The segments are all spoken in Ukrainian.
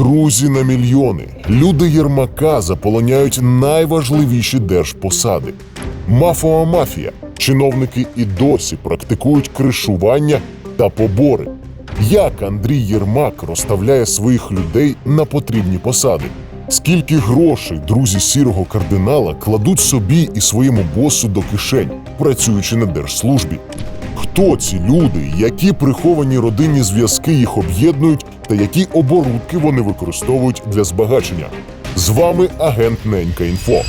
Друзі на мільйони. Люди Єрмака заполоняють найважливіші держпосади. Мафова мафія. Чиновники і досі практикують кришування та побори. Як Андрій Єрмак розставляє своїх людей на потрібні посади? Скільки грошей друзі сірого кардинала кладуть собі і своєму босу до кишень, працюючи на держслужбі? Хто ці люди, які приховані родинні зв'язки їх об'єднують, та які оборудки вони використовують для збагачення? З вами агент Ненька Інфо.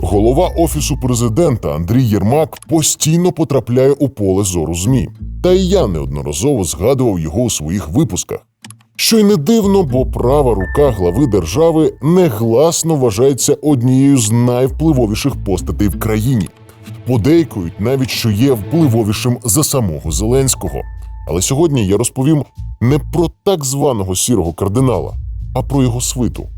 Голова офісу президента Андрій Єрмак постійно потрапляє у поле зору ЗМІ. Та й я неодноразово згадував його у своїх випусках. Що й не дивно, бо права рука глави держави негласно вважається однією з найвпливовіших постатей в країні. Подейкують навіть, що є впливовішим за самого Зеленського. Але сьогодні я розповім не про так званого сірого кардинала, а про його свиту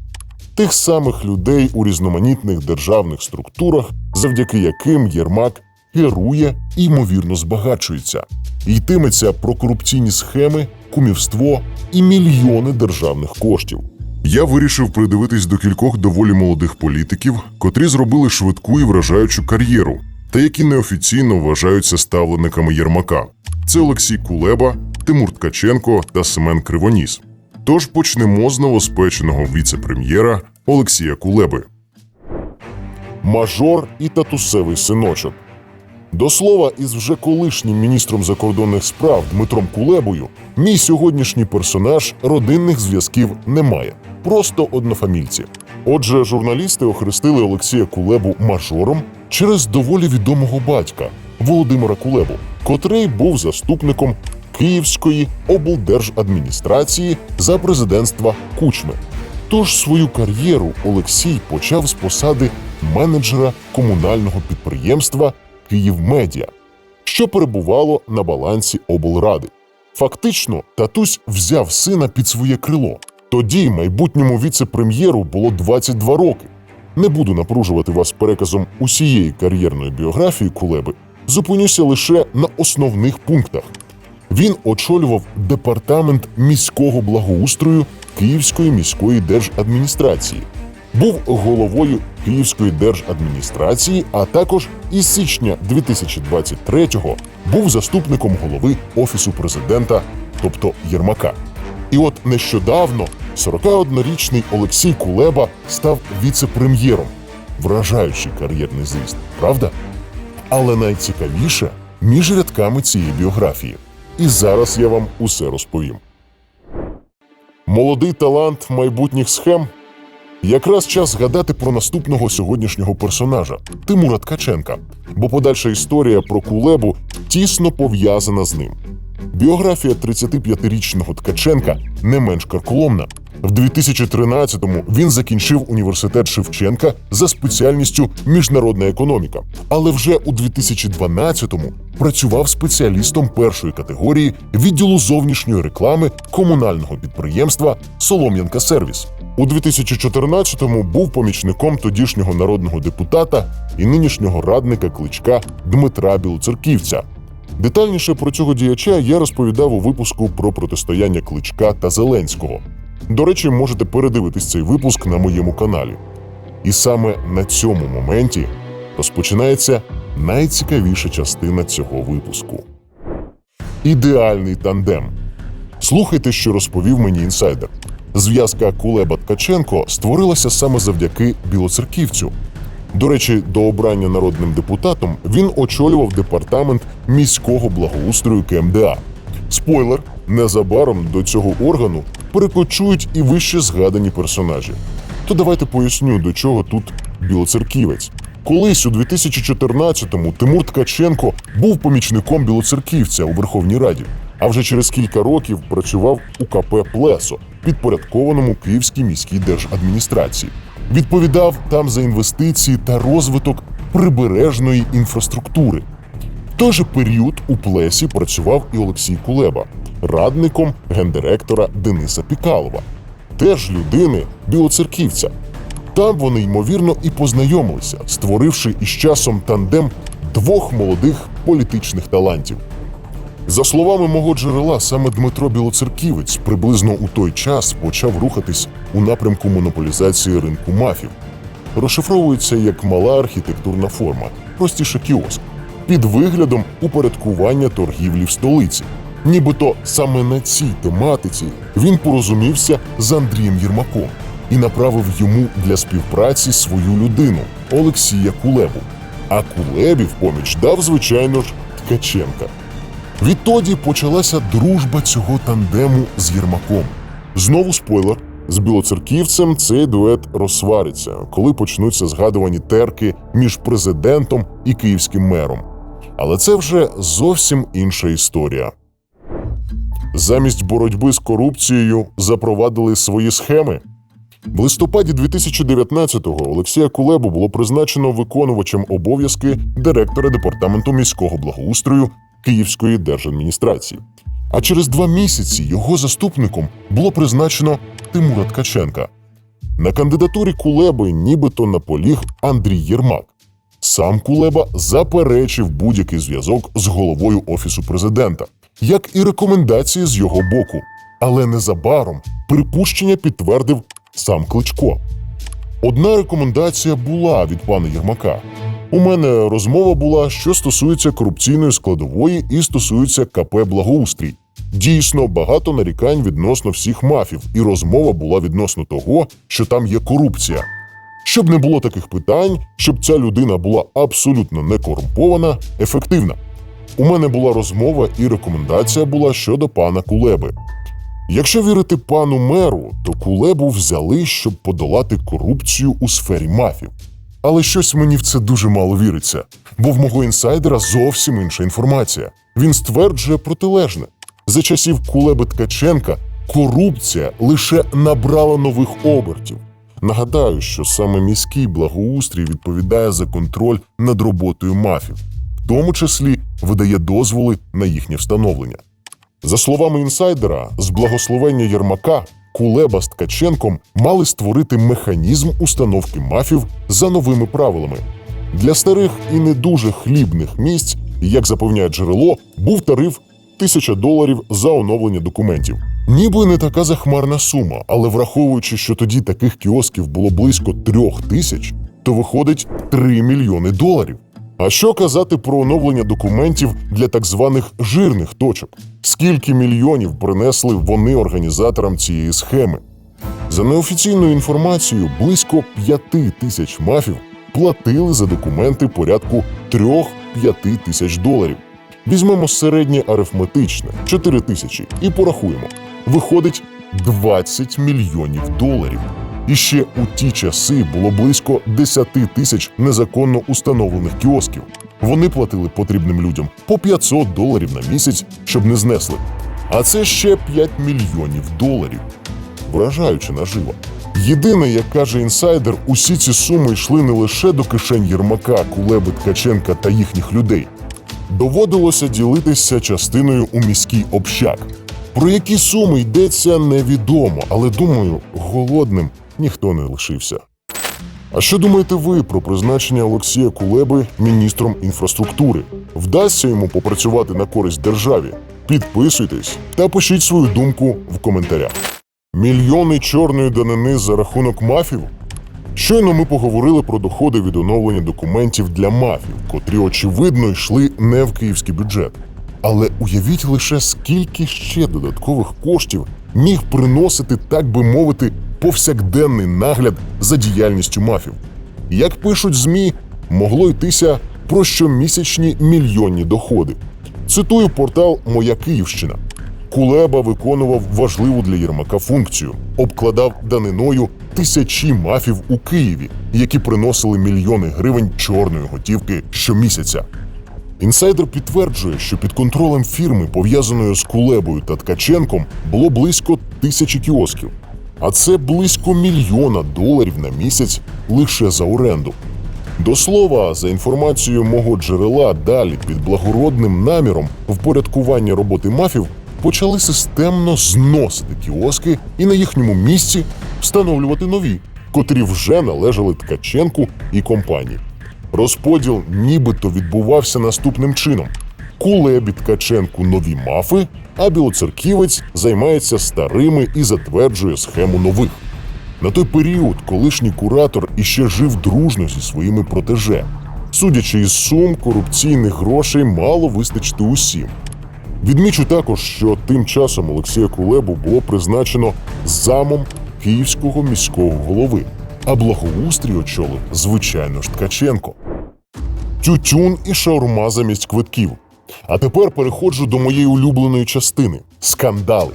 тих самих людей у різноманітних державних структурах, завдяки яким Єрмак керує і ймовірно збагачується. Йтиметься про корупційні схеми, кумівство і мільйони державних коштів. Я вирішив придивитись до кількох доволі молодих політиків, котрі зробили швидку і вражаючу кар'єру, та які неофіційно вважаються ставлениками Єрмака. Це Олексій Кулеба, Тимур Ткаченко та Семен Кривоніс. Тож почнемо з новоспеченого віце-прем'єра Олексія Кулеби. Мажор і татусевий синочок. До слова, із вже колишнім міністром закордонних справ Дмитром Кулебою, мій сьогоднішній персонаж родинних зв'язків не має, просто однофамільці. Отже, журналісти охрестили Олексія Кулебу мажором через доволі відомого батька Володимира Кулебу, котрий був заступником Київської облдержадміністрації за президентства Кучми. Тож свою кар'єру Олексій почав з посади менеджера комунального підприємства «Київмедіа», що перебувало на балансі облради. Фактично, татусь взяв сина під своє крило. Тоді майбутньому віце-прем'єру було 22 роки. Не буду напружувати вас переказом усієї кар'єрної біографії Кулеби, зупинюся лише на основних пунктах. Він очолював департамент міського благоустрою Київської міської держадміністрації, був головою Київської держадміністрації, а також із січня 2023-го був заступником голови офісу президента, тобто Єрмака. І от нещодавно 41-річний Олексій Кулеба став віце-прем'єром. Вражаючий кар'єрний зріст, правда? Але найцікавіше між рядками цієї біографії. І зараз я вам усе розповім. Молодий талант майбутніх схем. Якраз час згадати про наступного сьогоднішнього персонажа Тимура Ткаченка, бо подальша історія про Кулебу тісно пов'язана з ним. Біографія 35-річного Ткаченка не менш карколомна. В 2013-му він закінчив університет Шевченка за спеціальністю міжнародна економіка, але вже у 2012-му працював спеціалістом першої категорії відділу зовнішньої реклами комунального підприємства Солом'янка Сервіс. У 2014-му був помічником тодішнього народного депутата і нинішнього радника кличка Дмитра Білоцерківця. Детальніше про цього діяча я розповідав у випуску про протистояння кличка та Зеленського. До речі, можете передивитись цей випуск на моєму каналі. І саме на цьому моменті розпочинається найцікавіша частина цього випуску. Ідеальний тандем. Слухайте, що розповів мені інсайдер. Зв'язка Кулеба Ткаченко створилася саме завдяки білоцерківцю. До речі, до обрання народним депутатом він очолював департамент міського благоустрою КМДА. Спойлер: незабаром до цього органу перекочують і вище згадані персонажі. То давайте поясню, до чого тут білоцерківець. Колись у 2014-му Тимур Ткаченко був помічником білоцерківця у Верховній Раді, а вже через кілька років працював у КП Плесо, підпорядкованому Київській міській держадміністрації. Відповідав там за інвестиції та розвиток прибережної інфраструктури. В той же період у Плесі працював і Олексій Кулеба, радником гендиректора Дениса Пікалова, теж людини білоцерківця. Там вони ймовірно і познайомилися, створивши із часом тандем двох молодих політичних талантів. За словами мого джерела, саме Дмитро Білоцерківець приблизно у той час почав рухатись у напрямку монополізації ринку мафів. Розшифровується як мала архітектурна форма, простіше кіоск, під виглядом упорядкування торгівлі в столиці. Нібито саме на цій тематиці він порозумівся з Андрієм Єрмаком і направив йому для співпраці свою людину Олексія Кулебу. А Кулебі в поміч дав, звичайно ж, Ткаченка. Відтоді почалася дружба цього тандему з Єрмаком. Знову спойлер: з білоцерківцем цей дует розсвариться, коли почнуться згадувані терки між президентом і київським мером. Але це вже зовсім інша історія. Замість боротьби з корупцією запровадили свої схеми. В листопаді 2019-го Олексія Кулебу було призначено виконувачем обов'язки директора департаменту міського благоустрою Київської держадміністрації. А через два місяці його заступником було призначено Тимура Ткаченка. На кандидатурі Кулеби нібито наполіг Андрій Єрмак. Сам Кулеба заперечив будь-який зв'язок з головою офісу президента, як і рекомендації з його боку. Але незабаром припущення підтвердив сам Кличко. Одна рекомендація була від пана Єрмака. У мене розмова була, що стосується корупційної складової і стосується КП Благоустрій. Дійсно, багато нарікань відносно всіх мафів, і розмова була відносно того, що там є корупція. Щоб не було таких питань, щоб ця людина була абсолютно не корумпована, ефективна. У мене була розмова і рекомендація була щодо пана Кулеби. Якщо вірити пану меру, то Кулебу взяли, щоб подолати корупцію у сфері мафів. Але щось мені в це дуже мало віриться, бо в мого інсайдера зовсім інша інформація. Він стверджує протилежне. За часів Кулеби Ткаченка корупція лише набрала нових обертів. Нагадаю, що саме міський благоустрій відповідає за контроль над роботою мафів, в тому числі видає дозволи на їхнє встановлення. За словами інсайдера, з благословення Єрмака Кулеба з Ткаченком мали створити механізм установки мафів за новими правилами. Для старих і не дуже хлібних місць, як запевняє джерело, був тариф 1000 доларів за оновлення документів. Ніби не така захмарна сума, але враховуючи, що тоді таких кіосків було близько трьох тисяч, то виходить 3 мільйони доларів. А що казати про оновлення документів для так званих жирних точок? Скільки мільйонів принесли вони організаторам цієї схеми? За неофіційною інформацією, близько 5 тисяч мафів платили за документи порядку 3-5 тисяч доларів. Візьмемо середнє арифметичне 4 тисячі і порахуємо. Виходить 20 мільйонів доларів. І ще у ті часи було близько 10 тисяч незаконно установлених кіосків. Вони платили потрібним людям по 500 доларів на місяць, щоб не знесли. А це ще 5 мільйонів доларів. Вражаюче наживо. Єдине, як каже інсайдер, усі ці суми йшли не лише до кишень Єрмака, Кулеби Ткаченка та їхніх людей. Доводилося ділитися частиною у міський общак. Про які суми йдеться, невідомо, але думаю, голодним ніхто не лишився. А що думаєте ви про призначення Олексія Кулеби міністром інфраструктури? Вдасться йому попрацювати на користь державі? Підписуйтесь та пишіть свою думку в коментарях. Мільйони чорної данини за рахунок мафів? Щойно ми поговорили про доходи від оновлення документів для мафів, котрі очевидно йшли не в київський бюджет. Але уявіть лише скільки ще додаткових коштів міг приносити, так би мовити, повсякденний нагляд за діяльністю мафів. Як пишуть ЗМІ, могло йтися про щомісячні мільйонні доходи. Цитую портал Моя Київщина. Кулеба виконував важливу для Єрмака функцію, обкладав даниною тисячі мафів у Києві, які приносили мільйони гривень чорної готівки щомісяця. Інсайдер підтверджує, що під контролем фірми, пов'язаної з Кулебою та Ткаченком, було близько тисячі кіосків, а це близько мільйона доларів на місяць лише за оренду. До слова, за інформацією мого джерела, далі під благородним наміром впорядкування роботи мафів почали системно зносити кіоски і на їхньому місці встановлювати нові, котрі вже належали Ткаченку і компанії. Розподіл нібито відбувався наступним чином: Кулебі Ткаченку нові мафи, а білоцерківець займається старими і затверджує схему нових. На той період колишній куратор іще жив дружно зі своїми протеже. Судячи із сум, корупційних грошей мало вистачити усім. Відмічу також, що тим часом Олексія Кулебу було призначено замом київського міського голови, а благоустрій очолив, звичайно ж, Ткаченко. Тютюн і шаурма замість квитків. А тепер переходжу до моєї улюбленої частини скандали.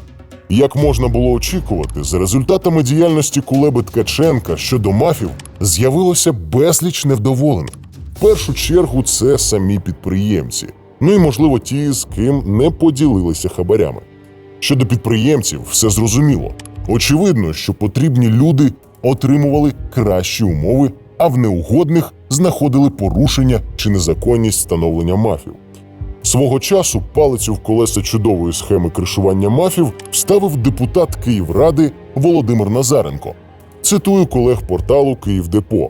Як можна було очікувати, за результатами діяльності Кулеби Ткаченка щодо мафів з'явилося безліч невдоволених. В першу чергу це самі підприємці, ну і можливо ті, з ким не поділилися хабарями. Щодо підприємців, все зрозуміло. Очевидно, що потрібні люди отримували кращі умови, а в неугодних знаходили порушення чи незаконність встановлення мафів. Свого часу палицю в колеса чудової схеми кришування мафів вставив депутат Київради Володимир Назаренко. Цитую колег порталу Київдепо.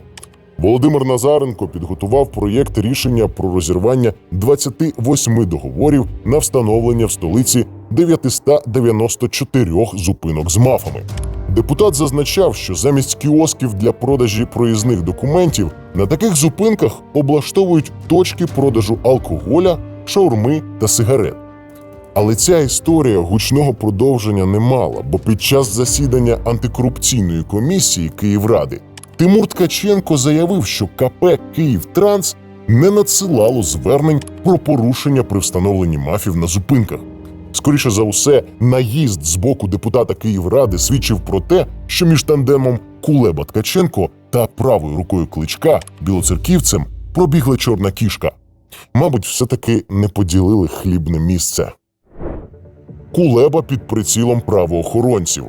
Володимир Назаренко підготував проєкт рішення про розірвання 28 договорів на встановлення в столиці 994 зупинок з мафами. Депутат зазначав, що замість кіосків для продажі проїзних документів на таких зупинках облаштовують точки продажу алкоголя, шаурми та сигарет. Але ця історія гучного продовження не мала, бо під час засідання антикорупційної комісії Київради Тимур Ткаченко заявив, що КП «Київтранс» не надсилало звернень про порушення при встановленні мафів на зупинках. Скоріше за усе, наїзд з боку депутата Київради свідчив про те, що між тандемом Кулеба Ткаченко та правою рукою кличка білоцерківцем пробігла чорна кішка. Мабуть, все-таки не поділили хлібне місце. Кулеба під прицілом правоохоронців.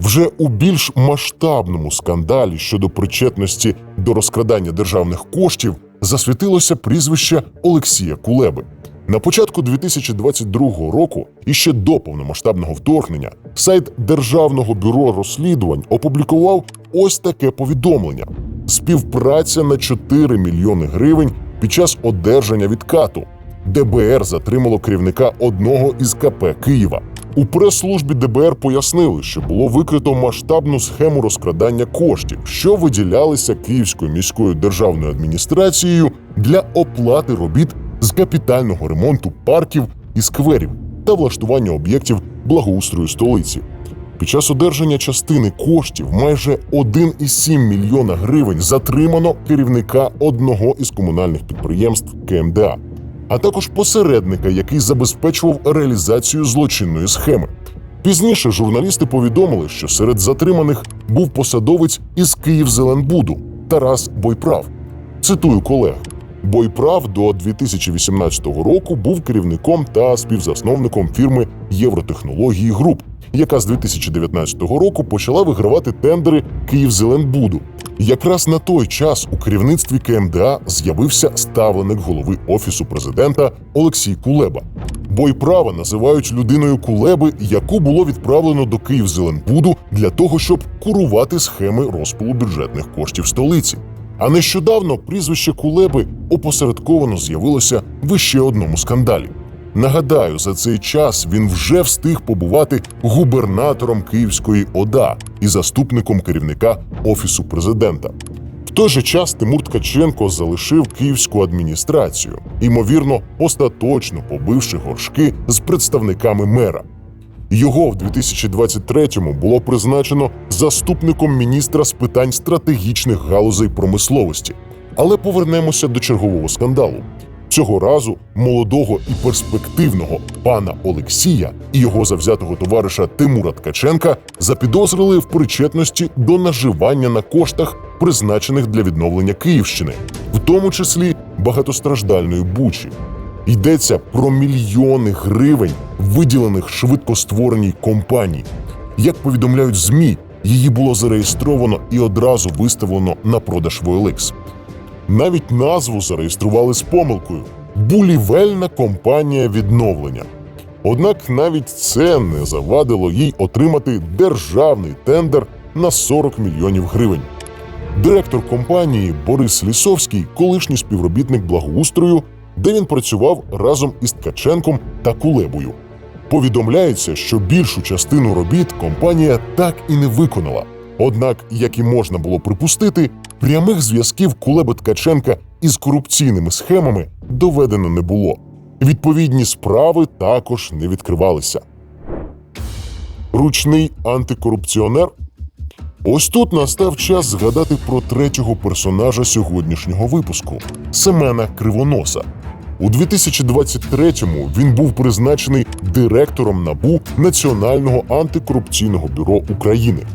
Вже у більш масштабному скандалі щодо причетності до розкрадання державних коштів засвітилося прізвище Олексія Кулеби. На початку 2022 року, і ще до повномасштабного вторгнення, сайт Державного бюро розслідувань опублікував ось таке повідомлення: співпраця на 4 мільйони гривень під час одержання відкату. ДБР затримало керівника одного із КП Києва. У прес-службі ДБР пояснили, що було викрито масштабну схему розкрадання коштів, що виділялися Київською міською державною адміністрацією для оплати робіт з капітального ремонту парків і скверів та влаштування об'єктів благоустрою столиці. Під час одержання частини коштів майже 1,7 мільйона гривень затримано керівника одного із комунальних підприємств КМДА, а також посередника, який забезпечував реалізацію злочинної схеми. Пізніше журналісти повідомили, що серед затриманих був посадовець із Київзеленбуду Тарас Бойправ. Цитую колег. Бойправ до 2018 року був керівником та співзасновником фірми Євротехнології Груп, яка з 2019 року почала вигравати тендери Київзеленбуду. Якраз на той час у керівництві КМДА з'явився ставленик голови офісу президента Олексій Кулеба. Бойправа називають людиною Кулеби, яку було відправлено до Київзеленбуду для того, щоб курувати схеми розпилу бюджетних коштів столиці. А нещодавно прізвище Кулеби опосередковано з'явилося в іще одному скандалі. Нагадаю, за цей час він вже встиг побувати губернатором Київської ОДА і заступником керівника офісу президента. В той же час Тимур Ткаченко залишив київську адміністрацію, ймовірно, остаточно побивши горшки з представниками мера. Його в 2023-му було призначено заступником міністра з питань стратегічних галузей промисловості. Але повернемося до чергового скандалу. Цього разу молодого і перспективного пана Олексія і його завзятого товариша Тимура Ткаченка запідозрили в причетності до наживання на коштах, призначених для відновлення Київщини, в тому числі багатостраждальної Бучі. Йдеться про мільйони гривень, виділених швидкоствореній компанії. Як повідомляють ЗМІ, її було зареєстровано і одразу виставлено на продаж в OLX. Навіть назву зареєстрували з помилкою Булівельна компанія відновлення. Однак навіть це не завадило їй отримати державний тендер на 40 мільйонів гривень. Директор компанії Борис Лісовський, колишній співробітник благоустрою, де він працював разом із Ткаченком та Кулебою. Повідомляється, що більшу частину робіт компанія так і не виконала. Однак, як і можна було припустити, прямих зв'язків Кулеби Ткаченка із корупційними схемами доведено не було. Відповідні справи також не відкривалися. Ручний антикорупціонер. Ось тут настав час згадати про третього персонажа сьогоднішнього випуску Семена Кривоноса. У 2023-му він був призначений директором НАБУ Національного антикорупційного бюро України.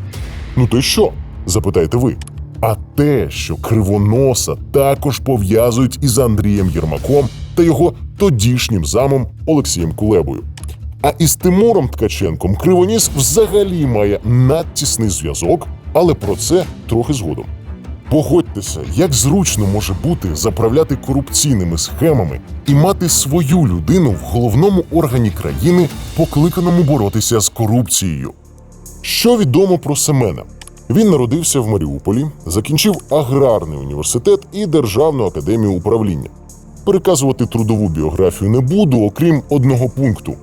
Ну то й що? запитаєте ви. А те, що кривоноса також пов'язують із Андрієм Єрмаком та його тодішнім замом Олексієм Кулебою. А із Тимуром Ткаченком Кривоніс взагалі має надтісний зв'язок, але про це трохи згодом. Погодьтеся, як зручно може бути заправляти корупційними схемами і мати свою людину в головному органі країни, покликаному боротися з корупцією. Що відомо про Семена? Він народився в Маріуполі, закінчив аграрний університет і Державну академію управління. Переказувати трудову біографію не буду, окрім одного пункту.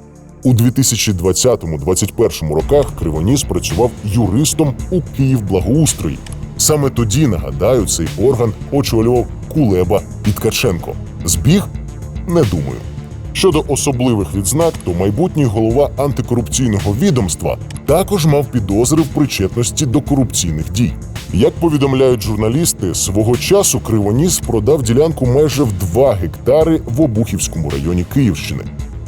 У 2020-2021 роках Кривоніс працював юристом у Київблагоустрої. Саме тоді, нагадаю, цей орган очолював Кулеба Підкаченко. Збіг? Не думаю. Щодо особливих відзнак, то майбутній голова антикорупційного відомства також мав підозри в причетності до корупційних дій. Як повідомляють журналісти, свого часу Кривоніс продав ділянку майже в 2 гектари в Обухівському районі Київщини.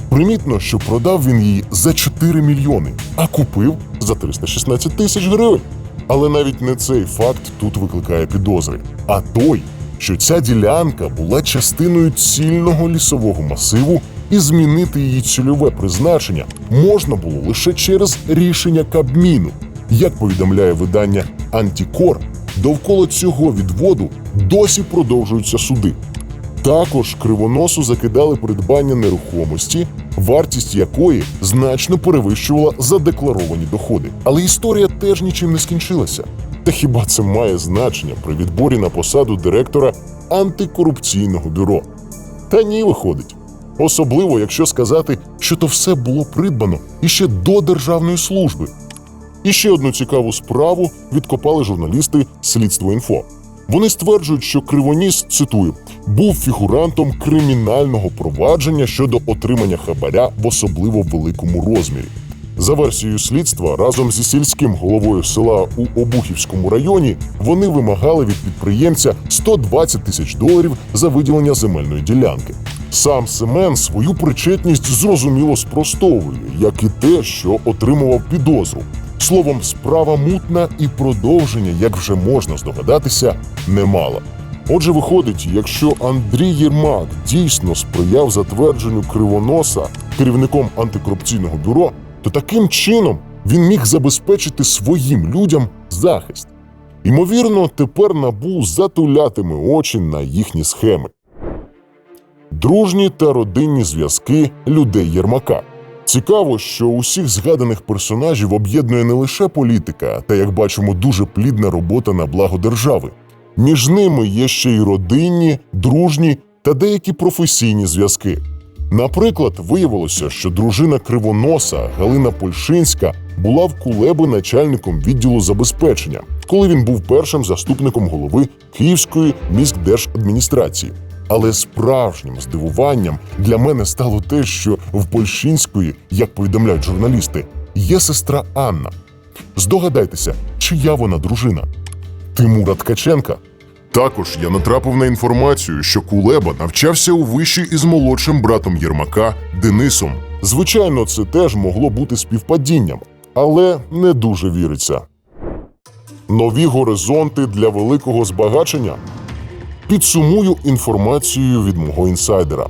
Примітно, що продав він її за 4 мільйони, а купив за 316 тисяч гривень. Але навіть не цей факт тут викликає підозри, а той, що ця ділянка була частиною цільного лісового масиву, і змінити її цільове призначення можна було лише через рішення Кабміну. Як повідомляє видання Антікор, довкола цього відводу досі продовжуються суди. Також кривоносу закидали придбання нерухомості, вартість якої значно перевищувала задекларовані доходи. Але історія теж нічим не скінчилася. Та хіба це має значення при відборі на посаду директора антикорупційного бюро? Та ні, виходить. Особливо, якщо сказати, що то все було придбано іще до державної служби. І ще одну цікаву справу відкопали журналісти Слідство інфо. Вони стверджують, що Кривоніс, цитую, був фігурантом кримінального провадження щодо отримання хабаря в особливо великому розмірі. За версією слідства, разом зі сільським головою села у Обухівському районі вони вимагали від підприємця 120 тисяч доларів за виділення земельної ділянки. Сам Семен свою причетність зрозуміло спростовує, як і те, що отримував підозру. Словом, справа мутна і продовження, як вже можна здогадатися, немало. Отже, виходить, якщо Андрій Єрмак дійсно сприяв затвердженню кривоноса керівником антикорупційного бюро, то таким чином він міг забезпечити своїм людям захист. Ймовірно, тепер набу затулятиме очі на їхні схеми. Дружні та родинні зв'язки людей Єрмака. Цікаво, що усіх згаданих персонажів об'єднує не лише політика, та як бачимо, дуже плідна робота на благо держави. Між ними є ще й родинні, дружні та деякі професійні зв'язки. Наприклад, виявилося, що дружина кривоноса Галина Польшинська була в Кулеби начальником відділу забезпечення, коли він був першим заступником голови Київської міськдержадміністрації. Але справжнім здивуванням для мене стало те, що в Польщинської, як повідомляють журналісти, є сестра Анна. Здогадайтеся, чия вона дружина? Тимура Ткаченка. Також я натрапив на інформацію, що Кулеба навчався у виші із молодшим братом Єрмака Денисом. Звичайно, це теж могло бути співпадінням, але не дуже віриться. Нові горизонти для великого збагачення. Підсумую інформацію від мого інсайдера.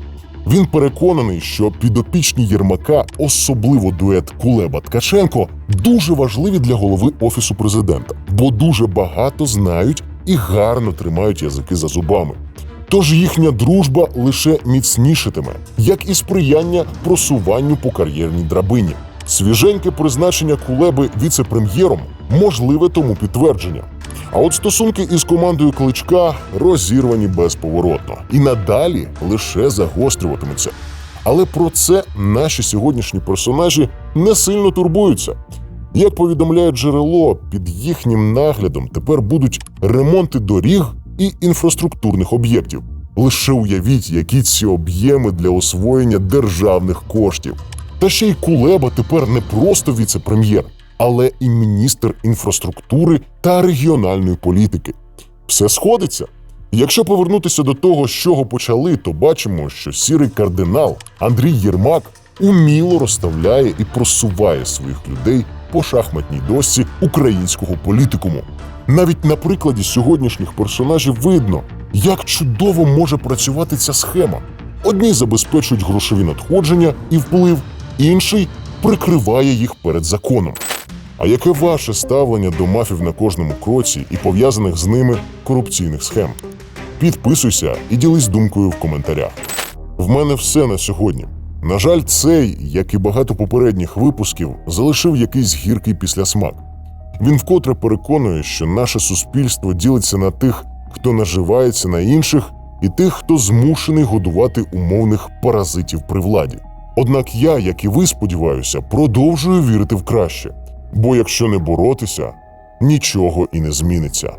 Він переконаний, що підопічні Єрмака, особливо дует Кулеба Ткаченко, дуже важливі для голови офісу президента, бо дуже багато знають і гарно тримають язики за зубами. Тож їхня дружба лише міцнішатиме, як і сприяння просуванню по кар'єрній драбині. Свіженьке призначення Кулеби віце-прем'єром можливе тому підтвердження. А от стосунки із командою кличка розірвані безповоротно і надалі лише загострюватимуться. Але про це наші сьогоднішні персонажі не сильно турбуються. Як повідомляє джерело, під їхнім наглядом тепер будуть ремонти доріг і інфраструктурних об'єктів. Лише уявіть, які ці об'єми для освоєння державних коштів. Та ще й Кулеба тепер не просто віце-прем'єр, але і міністр інфраструктури та регіональної політики. Все сходиться. Якщо повернутися до того, з чого почали, то бачимо, що сірий кардинал Андрій Єрмак уміло розставляє і просуває своїх людей по шахматній дошці українського політикуму. Навіть на прикладі сьогоднішніх персонажів видно, як чудово може працювати ця схема. Одні забезпечують грошові надходження і вплив, інший прикриває їх перед законом. А яке ваше ставлення до мафів на кожному кроці і пов'язаних з ними корупційних схем? Підписуйся і ділись думкою в коментарях. В мене все на сьогодні. На жаль, цей, як і багато попередніх випусків, залишив якийсь гіркий післясмак. Він вкотре переконує, що наше суспільство ділиться на тих, хто наживається на інших, і тих, хто змушений годувати умовних паразитів при владі. Однак я, як і ви, сподіваюся, продовжую вірити в краще, бо якщо не боротися, нічого і не зміниться.